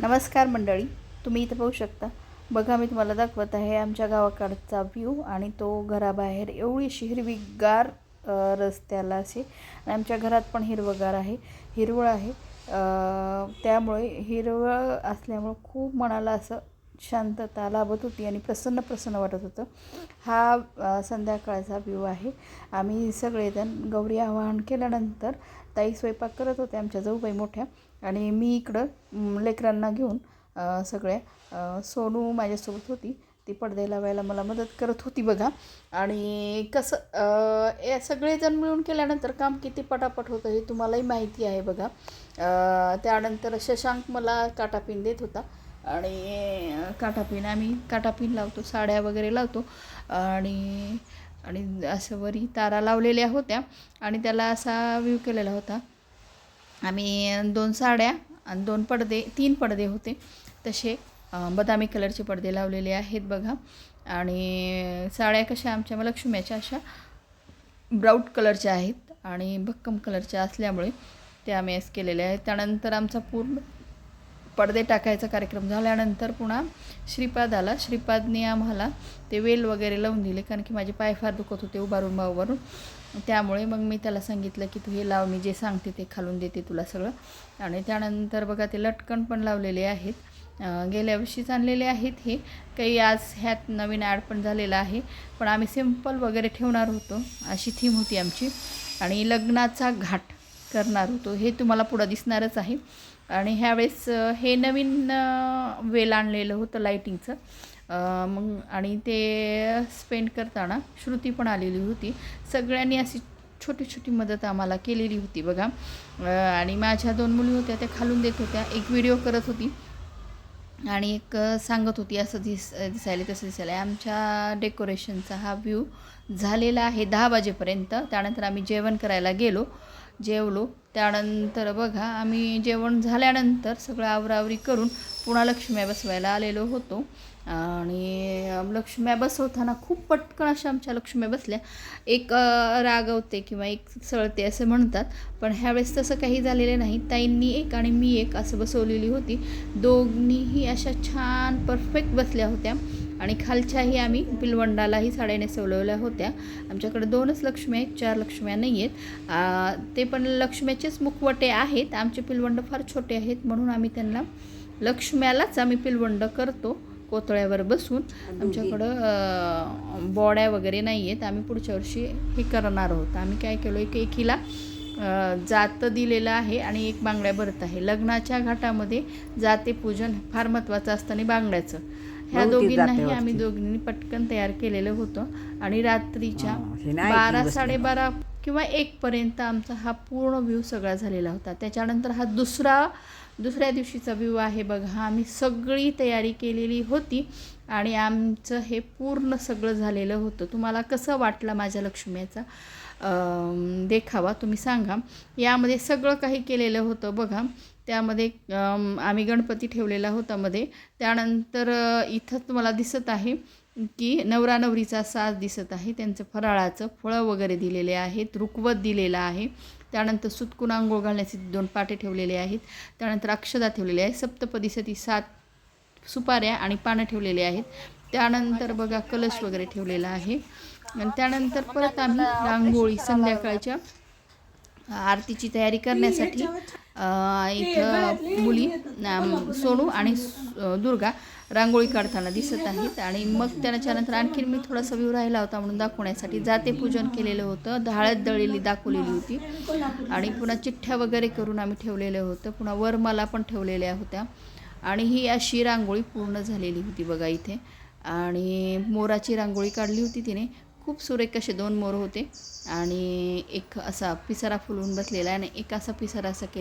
नमस्कार मंडळी तुम्ही इथं पाहू शकता. बघा मी तुम्हाला दाखवत आहे आमच्या गावाकडचा व्ह्यू आणि तो घराबाहेर एवढीशी हिरवीगार रस्त्याला असे आणि आमच्या घरात पण हिरवगार आहे हिरवळ आहे. त्यामुळे हिरवळ असल्यामुळं खूप मनाला असं शांतता लाभत होती आणि प्रसन्न प्रसन्न वाटत होतं. हा संध्याकाळचा व्ह्यू आहे. आम्ही सगळेजण गौरी आवाहन केल्यानंतर ताई स्वयंपाक करत होते आमच्या जाऊबाई मोठ्या. आणि मी इकडं लेकरांना घेऊन सगळ्या सोनू माझ्यासोबत होती. ती पडदे लावायला मला मदत करत होती बघा. आणि कसं या सगळेजण मिळून केल्यानंतर काम किती पटापट होतं हे तुम्हालाही माहिती आहे बघा. त्यानंतर शशांक मला काटापिन देत होता. आणि काटापिन आम्ही काटापिन लावतो साड्या वगैरे लावतो. आणि आणि असं वरी तारा लावलेल्या होत्या आणि त्याला असा व्ह्यू केलेला होता. आम्ही दोन साड्या आणि दोन पडदे तीन पडदे होते. तसे बदामी कलरचे पडदे लावलेले आहेत बघा. आणि साड्या कशा आमच्या लक्ष्म्याच्या अशा ब्राऊट कलरच्या आहेत आणि भक्कम कलरच्या असल्यामुळे त्या आम्ही एस केलेले आहेत. त्यानंतर आमचा पूर्ण पडदे टाकायचा कार्यक्रम झाल्यानंतर पुन्हा श्रीपाद आला. श्रीपादने आम्हाला ते वेल वगैरे लावून दिले कारण की माझे पाय फार दुखत होते उभारून उभारून त्यामुळे मग मी त्याला सांगितलं की तू हे लाव मी जे सांगते ते खालून देते तुला सगळं. आणि त्यानंतर बघा ते लटकन पण लावलेले आहेत. गेल्या वर्षीच आणलेले आहेत हे. काही आज ह्यात नवीन ॲड पण झालेलं आहे. पण आम्ही सिंपल वगैरे ठेवणार होतो अशी थीम होती आमची. आणि लग्नाचा घाट करणार होतो. हे तुम्हाला पुढं दिसणारच आहे. आणि ह्यावेळेस हे नवीन वेल आणलेलं होतं लाईटिंगचं मग आणि ते स्पेंड करताना श्रुती पण आलेली होती. सगळ्यांनी अशी छोटी छोटी मदत आम्हाला केलेली होती बघा. आणि माझ्या दोन मुली होत्या त्या खालून देत होत्या. एक व्हिडिओ करत होती. आणि एक सांगत होती असं दिस दिसायला तसं दिसायला. आमच्या डेकोरेशनचा हा व्ह्यू झालेला आहे दहा वाजेपर्यंत. त्यानंतर आम्ही जेवण करायला गेलो. जेवलो. त्यानंतर बघा आम्ही जेवण झाल्यानंतर सगळं आवरावरी करून पुन्हा लक्ष्म्या बसवायला आलेलो होतो. आणि लक्ष्म्या बसवताना खूप पटकन अशा आमच्या लक्ष्म्या बसल्या. एक रागवते किंवा एक सळते असं म्हणतात. पण ह्यावेळेस तसं काही झालेलं नाही. ताईंनी एक आणि मी एक असं बसवलेली होती. दोघीही अशा छान परफेक्ट बसल्या होत्या. आणि खालच्याही आम्ही पिलवंडालाही साड्या नेसवलेल्या होत्या. आमच्याकडे दोनच लक्ष्मी आहेत चार लक्ष्म्या नाही आहेत. ते पण लक्ष्म्याचेच मुखवटे आहेत. आमचे पिलवंड फार छोटे आहेत म्हणून आम्ही त्यांना लक्ष्म्यालाच आम्ही पिलवंड करतो कोतळ्यावर बसून. आमच्याकडं बॉड्या वगैरे नाही आहेत. आम्ही पुढच्या वर्षी हे करणार आहोत. आम्ही काय केलो एक एकीला जात दिलेलं आहे आणि एक बांगड्या भरत आहे. लग्नाच्या घाटामध्ये जाते पूजन फार महत्त्वाचं असतं आणि बांगड्याचं. ह्या दोघींनाही. आम्ही दोघींनी पटकन तयार केलेलं होतं आणि रात्रीच्या बारा. साडेबारा किंवा एकपर्यंत आमचा हा पूर्ण व्ह्यू सगळा झालेला होता. त्याच्यानंतर हा दुसरा दुसऱ्या दिवशीचा व्ह्यू आहे बघा. आम्ही सगळी तयारी केलेली होती आणि आमचं हे पूर्ण सगळं झालेलं होतं. तुम्हाला कसं वाटलं माझ्या लक्ष्मीचा? देखावा तुम्ही सांगा. यामध्ये सगळं काही केलेलं होतं बघा. त्यामध्ये आम्ही गणपती ठेवलेला होता मध्ये. त्यानंतर इथं तुम्हाला दिसत आहे की नवरा नवरीचा साज दिसत आहे. त्यांचं फराळाचं फळं वगैरे दिलेले आहेत. रुकवत दिलेलं आहे. त्यानंतर सुतकून आंघोळ घालण्याचे दोन पाटे ठेवलेले आहेत. त्यानंतर अक्षदा ठेवलेले आहे सप्तपदीसाठी सात सुपाऱ्या आणि पानं ठेवलेले आहेत. त्यानंतर बघा कलश वगैरे ठेवलेला आहे. आणि त्यानंतर परत आम्ही रांगोळी संध्याकाळच्या आरतीची तयारी करण्यासाठी इथं मुली सोनू आणि दुर्गा रांगोळी काढताना दिसत आहेत. आणि मग त्याच्यानंतर आणखीन मी थोडासा व्ह्यू राहिला होता म्हणून दाखवण्यासाठी. जाते पूजन केलेलं होतं हळद दळलेली दाखवलेली होती. आणि पुन्हा चिठ्ठ्या वगैरे करून आम्ही ठेवलेलं होतं. पुन्हा वरमाला पण ठेवलेल्या होत्या. आणि ही अशी रांगोळी पूर्ण झालेली होती बघा इथे. आणि मोराची रांगोळी काढली होती तिने. खूप सुरेख असे दोन मोर होते. आणि एक असा पिसारा फुलवून बसलेला आहे आणि एक असा पिसारा असा केला